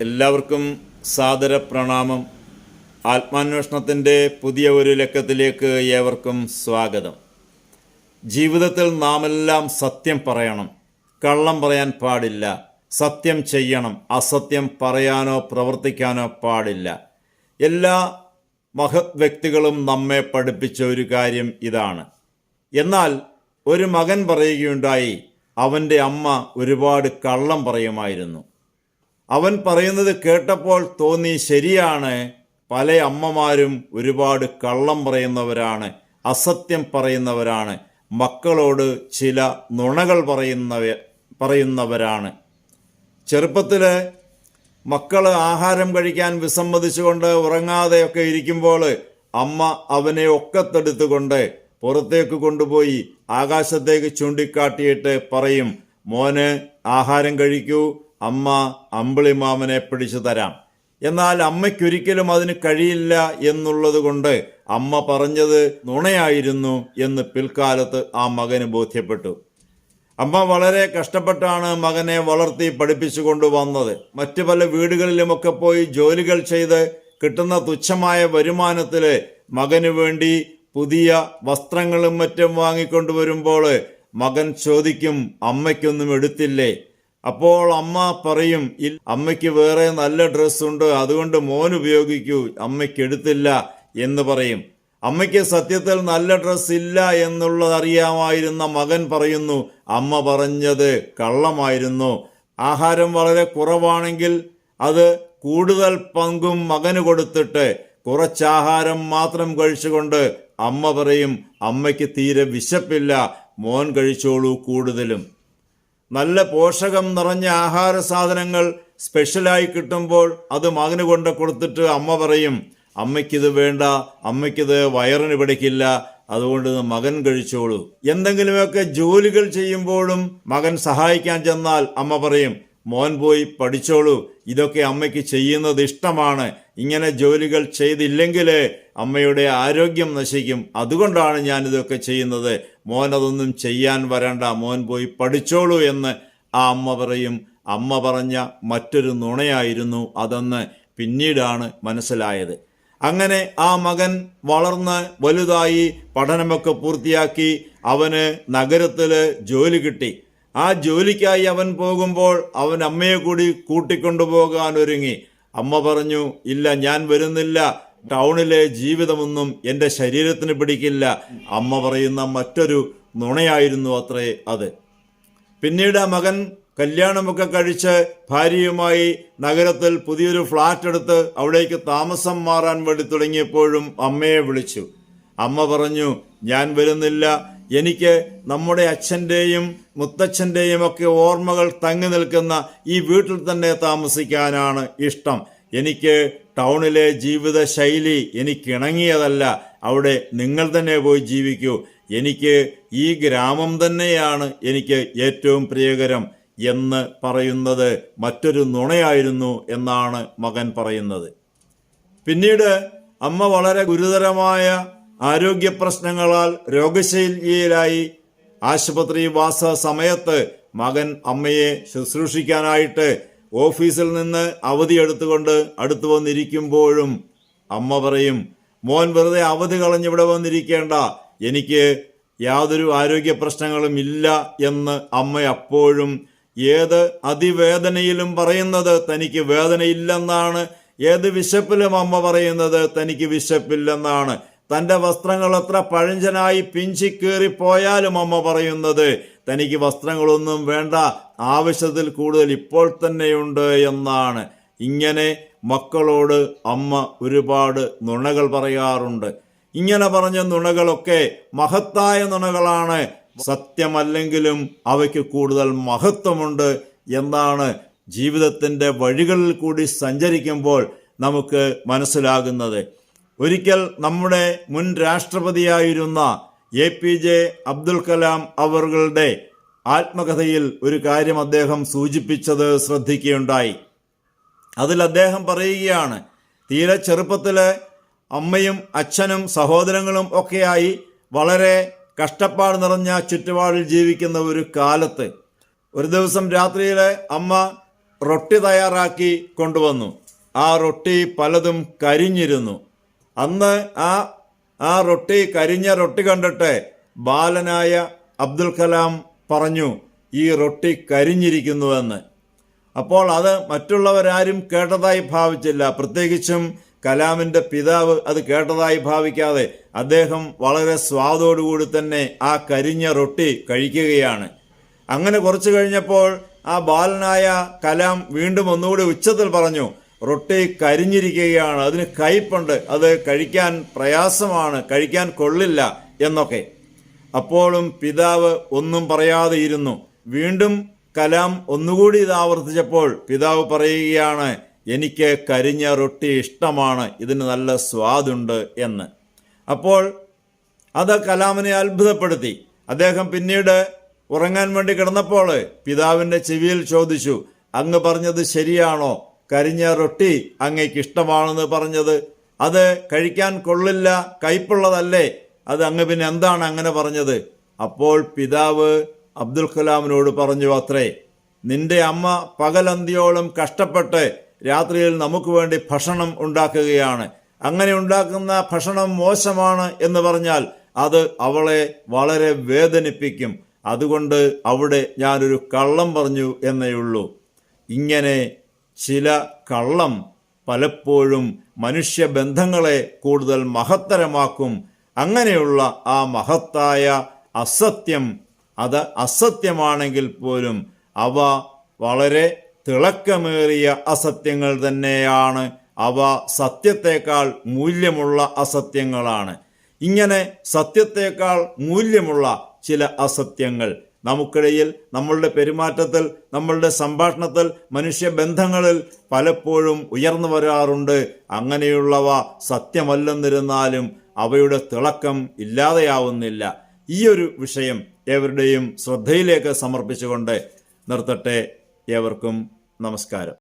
എല്ലാവർക്കും സാദര പ്രണാമം ആത്മാന്വേഷണത്തിന്റെ പുതിയ ഒരു ലക്കത്തിലേക്ക് ഏവർക്കും സ്വാഗതം. ജീവിതത്തിൽ നാമെല്ലാം സത്യം പറയണം കള്ളം പറയാൻ പാടില്ല സത്യം ചെയ്യണം അസത്യം പറയാനോ പ്രവർത്തിക്കാനോ പാടില്ല. എല്ലാ മഹത് വ്യക്തികളും നമ്മെ പഠിപ്പിച്ച ഒരു കാര്യം ഇതാണ്. എന്നാൽ ഒരു മകൻ പറയുകയുണ്ടായി അവന്റെ അമ്മ ഒരുപാട് കള്ളം പറയുമായിരുന്നു. അവൻ പറയുന്നത് കേട്ടപ്പോൾ തോന്നി ശരിയാണ്. പല അമ്മമാരും ഒരുപാട് കള്ളം പറയുന്നവരാണ് അസത്യം പറയുന്നവരാണ് മക്കളോട് ചില നുണകൾ പറയുന്നവ പറയുന്നവരാണ്. ചെറുപ്പത്തിൽ മക്കൾ ആഹാരം കഴിക്കാൻ വിസമ്മതിച്ചുകൊണ്ട് ഉറങ്ങാതെയൊക്കെ ഇരിക്കുമ്പോൾ അമ്മ അവനെ ഒക്കത്തെടുത്തുകൊണ്ട് പുറത്തേക്ക് കൊണ്ടുപോയി ആകാശത്തേക്ക് ചൂണ്ടിക്കാട്ടിയിട്ട് പറയും മോന് ആഹാരം കഴിക്കൂ അമ്മ അമ്പിളിമാമനെ പിടിച്ചു തരാം. എന്നാൽ അമ്മയ്ക്കൊരിക്കലും അതിന് കഴിയില്ല എന്നുള്ളത് കൊണ്ട് അമ്മ പറഞ്ഞത് നുണയായിരുന്നു എന്ന് പിൽക്കാലത്ത് ആ മകന് ബോധ്യപ്പെട്ടു. അമ്മ വളരെ കഷ്ടപ്പെട്ടാണ് മകനെ വളർത്തി പഠിപ്പിച്ചു കൊണ്ടുവന്നത്. മറ്റു പല വീടുകളിലുമൊക്കെ പോയി ജോലികൾ ചെയ്ത് കിട്ടുന്ന തുച്ഛമായ വരുമാനത്തിൽ മകന് വേണ്ടി പുതിയ വസ്ത്രങ്ങളും മറ്റും വാങ്ങിക്കൊണ്ടുവരുമ്പോൾ മകൻ ചോദിക്കും അമ്മയ്ക്കൊന്നും എടുത്തില്ലേ? അപ്പോൾ അമ്മ പറയും അമ്മയ്ക്ക് വേറെ നല്ല ഡ്രസ്സുണ്ട് അതുകൊണ്ട് മോൻ ഉപയോഗിക്കൂ അമ്മയ്ക്ക് എടുത്തില്ല എന്ന് പറയും. അമ്മയ്ക്ക് സത്യത്തിൽ നല്ല ഡ്രസ് ഇല്ല എന്നുള്ളത് അറിയാമായിരുന്ന മകൻ പറയുന്നു അമ്മ പറഞ്ഞത് കള്ളമായിരുന്നു. ആഹാരം വളരെ കുറവാണെങ്കിൽ അത് കൂടുതൽ പങ്കും മകന് കൊടുത്തിട്ട് കുറച്ചാഹാരം മാത്രം കഴിച്ചുകൊണ്ട് അമ്മ പറയും അമ്മയ്ക്ക് തീരെ വിശപ്പില്ല മോൻ കഴിച്ചോളൂ കൂടുതലും. നല്ല പോഷകം നിറഞ്ഞ ആഹാര സാധനങ്ങൾ സ്പെഷ്യലായി കിട്ടുമ്പോൾ അത് മകന് കൊണ്ട് കൊടുത്തിട്ട് അമ്മ പറയും അമ്മയ്ക്കിത് വേണ്ട അമ്മയ്ക്കിത് വയറിന് പിടിക്കില്ല അതുകൊണ്ട് മകൻ കഴിച്ചോളൂ. എന്തെങ്കിലുമൊക്കെ ജോലികൾ ചെയ്യുമ്പോഴും മകൻ സഹായിക്കാൻ ചെന്നാൽ അമ്മ പറയും മോൻ പോയി പഠിച്ചോളൂ ഇതൊക്കെ അമ്മയ്ക്ക് ചെയ്യുന്നത് ഇഷ്ടമാണ് ഇങ്ങനെ ജോലികൾ ചെയ്തില്ലെങ്കിൽ അമ്മയുടെ ആരോഗ്യം നശിക്കും അതുകൊണ്ടാണ് ഞാൻ ഇതൊക്കെ ചെയ്യുന്നത്. മോൻ അതൊന്നും ചെയ്യാൻ വരണ്ട മോൻ പോയി പഠിച്ചോളൂ എന്ന് ആ അമ്മ പറയും. അമ്മ പറഞ്ഞ മറ്റൊരു നുണയായിരുന്നു അതെന്ന് പിന്നീടാണ് മനസ്സിലായത്. അങ്ങനെ ആ മകൻ വളർന്ന് വലുതായി പഠനമൊക്കെ പൂർത്തിയാക്കി അവന് നഗരത്തിൽ ജോലി കിട്ടി. ആ ജോലിക്കായി അവൻ പോകുമ്പോൾ അവൻ അമ്മയെ കൂടി കൂട്ടിക്കൊണ്ടുപോകാൻ ഒരുങ്ങി. അമ്മ പറഞ്ഞു ഇല്ല ഞാൻ വരുന്നില്ല. ടൗണിലെ ജീവിതമൊന്നും എന്റെ ശരീരത്തിന് പിടിക്കില്ല. അമ്മ പറയുന്ന മറ്റൊരു നുണയായിരുന്നു അത്രേ അത്. പിന്നീട് മകൻ കല്യാണമൊക്കെ കഴിച്ച് ഭാര്യയുമായി നഗരത്തിൽ പുതിയൊരു ഫ്ലാറ്റ് എടുത്ത് അവിടേക്ക് താമസം മാറാൻ വേണ്ടി തുടങ്ങിയപ്പോഴും അമ്മയെ വിളിച്ചു. അമ്മ പറഞ്ഞു ഞാൻ വരുന്നില്ല. എനിക്ക് നമ്മുടെ അച്ഛന്റെയും മുത്തച്ഛന്റെയും ഒക്കെ ഓർമ്മകൾ തങ്ങി നിൽക്കുന്ന ഈ വീട്ടിൽ തന്നെ താമസിക്കാനാണ് ഇഷ്ടം. എനിക്ക് ടൗണിലെ ജീവിത ശൈലി എനിക്കിണങ്ങിയതല്ല. അവിടെ നിങ്ങൾ തന്നെ പോയി ജീവിക്കൂ. എനിക്ക് ഈ ഗ്രാമം തന്നെയാണ് എനിക്ക് ഏറ്റവും പ്രിയകരം എന്ന് പറയുന്നത് മറ്റൊരു നുണയായിരുന്നു എന്നാണ് മകൻ പറയുന്നത്. പിന്നീട് അമ്മ വളരെ ഗുരുതരമായ ആരോഗ്യ പ്രശ്നങ്ങളാൽ രോഗശൈലിയിലായി ആശുപത്രി വാസ സമയത്ത് മകൻ അമ്മയെ ശുശ്രൂഷിക്കാനായിട്ട് ഓഫീസിൽ നിന്ന് അവധി എടുത്തുകൊണ്ട് അടുത്തു വന്നിരിക്കുമ്പോഴും അമ്മ പറയും മോൻ വെറുതെ അവധി കളഞ്ഞിവിടെ വന്നിരിക്കേണ്ട. എനിക്ക് യാതൊരു ആരോഗ്യ പ്രശ്നങ്ങളും ഇല്ല എന്ന് അമ്മ അപ്പോഴും ഏത് അതിവേദനയിലും പറയുന്നത് തനിക്ക് വേദനയില്ലെന്നാണ്. ഏത് വിശപ്പിലും അമ്മ പറയുന്നത് തനിക്ക് വിശപ്പില്ലെന്നാണ്. തന്റെ വസ്ത്രങ്ങൾ എത്ര പഴഞ്ചനായി പിഞ്ചി പോയാലും അമ്മ പറയുന്നത് തനിക്ക് വസ്ത്രങ്ങളൊന്നും വേണ്ട. ആവശ്യത്തിൽ കൂടുതൽ ഇപ്പോൾ തന്നെയുണ്ട് എന്നാണ്. ഇങ്ങനെ മക്കളോട് അമ്മ ഒരുപാട് നുണകൾ പറയാറുണ്ട്. ഇങ്ങനെ പറഞ്ഞ നുണകളൊക്കെ മഹത്തായ നുണകളാണ്. സത്യമല്ലെങ്കിലും അവയ്ക്ക് കൂടുതൽ മഹത്വമുണ്ട് എന്നാണ് ജീവിതത്തിന്റെ വഴികളിൽ കൂടി സഞ്ചരിക്കുമ്പോൾ നമുക്ക് മനസ്സിലാകുന്നത്. ഒരിക്കൽ നമ്മുടെ മുൻ രാഷ്ട്രപതിയായിരുന്ന A P J Abdul Kalam അവറുകളുടെ ആത്മകഥയിൽ ഒരു കാര്യം അദ്ദേഹം സൂചിപ്പിച്ചത് ശ്രദ്ധിക്കുകയുണ്ടായി. അതിൽ അദ്ദേഹം പറയുകയാണ് തീരെ ചെറുപ്പത്തിൽ അമ്മയും അച്ഛനും സഹോദരങ്ങളും ഒക്കെയായി വളരെ കഷ്ടപ്പാട് നിറഞ്ഞ ചുറ്റുപാടിൽ ജീവിക്കുന്ന ഒരു കാലത്ത് ഒരു ദിവസം രാത്രിയിൽ അമ്മ റൊട്ടി തയ്യാറാക്കി കൊണ്ടുവന്നു. ആ റൊട്ടി പലതും കരിഞ്ഞിരുന്നു. അന്ന് ആ ആ റൊട്ടി കരിഞ്ഞ റൊട്ടി കണ്ടിട്ട് ബാലനായ അബ്ദുൽ കലാം പറഞ്ഞു ഈ റൊട്ടി കരിഞ്ഞിരിക്കുന്നുവെന്ന്. അപ്പോൾ അത് മറ്റുള്ളവരാരും കേട്ടതായി ഭാവിച്ചില്ല. പ്രത്യേകിച്ചും കലാമിന്റെ പിതാവ് അത് കേട്ടതായി ഭാവിക്കാതെ അദ്ദേഹം വളരെ സ്വാദോടുകൂടി തന്നെ ആ കരിഞ്ഞ റൊട്ടി കഴിക്കുകയാണ്. അങ്ങനെ കുറച്ചു കഴിഞ്ഞപ്പോൾ ആ ബാലനായ കലാം വീണ്ടും ഒന്നുകൂടി ഉച്ചത്തിൽ പറഞ്ഞു റൊട്ടി കരിഞ്ഞിരിക്കുകയാണ്. അതിന് കയ്പുണ്ട്. അത് കഴിക്കാൻ പ്രയാസമാണ്. കഴിക്കാൻ കൊള്ളില്ല എന്നൊക്കെ. അപ്പോഴും പിതാവ് ഒന്നും പറയാതെ ഇരുന്നു വീണ്ടും കലാം ഒന്നുകൂടി ഇത് ആവർത്തിച്ചപ്പോൾ പിതാവ് പറയുകയാണ് എനിക്ക് കരിഞ്ഞ റൊട്ടി ഇഷ്ടമാണ്. ഇതിന് നല്ല സ്വാദുണ്ട് എന്ന്. അപ്പോൾ അത് കലാമിനെ അത്ഭുതപ്പെടുത്തി. അദ്ദേഹം പിന്നീട് ഉറങ്ങാൻ വേണ്ടി കിടന്നപ്പോൾ പിതാവിന്റെ ചെവിയിൽ ചോദിച്ചു അങ്ങ് പറഞ്ഞത് ശരിയാണോ? കരിഞ്ഞ റൊട്ടി അങ്ങയ്ക്ക് ഇഷ്ടമാണെന്ന് പറഞ്ഞത്. അത് കഴിക്കാൻ കൊള്ളില്ല കയ്പുള്ളതല്ലേ? അത് അങ്ങ് പിന്നെ എന്താണ് അങ്ങനെ പറഞ്ഞത്? അപ്പോൾ പിതാവ് അബ്ദുൽ കലാമിനോട് പറഞ്ഞു അത്രേ നിന്റെ അമ്മ പകലന്തിയോളം കഷ്ടപ്പെട്ട് രാത്രിയിൽ നമുക്ക് വേണ്ടി ഭക്ഷണം ഉണ്ടാക്കുകയാണ്. അങ്ങനെ ഉണ്ടാക്കുന്ന ഭക്ഷണം മോശമാണ് എന്ന് പറഞ്ഞാൽ അത് അവളെ വളരെ വേദനിപ്പിക്കും. അതുകൊണ്ട് അവിടെ ഞാനൊരു കള്ളം പറഞ്ഞു എന്നേയുള്ളൂ ഇങ്ങനെ ചില കള്ളം പലപ്പോഴും മനുഷ്യബന്ധങ്ങളെ കൂടുതൽ മഹത്തരമാക്കും. അങ്ങനെയുള്ള ആ മഹത്തായ അസത്യം അത് അസത്യമാണെങ്കിൽ പോലും അവ വളരെ തിളക്കമേറിയ അസത്യങ്ങൾ തന്നെയാണ്. അവ സത്യത്തേക്കാൾ മൂല്യമുള്ള അസത്യങ്ങളാണ്. ഇങ്ങനെ സത്യത്തേക്കാൾ മൂല്യമുള്ള ചില അസത്യങ്ങൾ നമുക്കിടയിൽ നമ്മളുടെ പെരുമാറ്റത്തിൽ നമ്മളുടെ സംഭാഷണത്തിൽ മനുഷ്യബന്ധങ്ങളിൽ പലപ്പോഴും ഉയർന്നു വരാറുണ്ട്. അങ്ങനെയുള്ളവ സത്യമല്ലെന്നിരുന്നാലും അവയുടെ തിളക്കം ഇല്ലാതെയാവുന്നില്ല. ഈ ഒരു വിഷയം ഏവരുടെയും ശ്രദ്ധയിലേക്ക് സമർപ്പിച്ചുകൊണ്ട് നിർത്തട്ടെ. ഏവർക്കും നമസ്കാരം.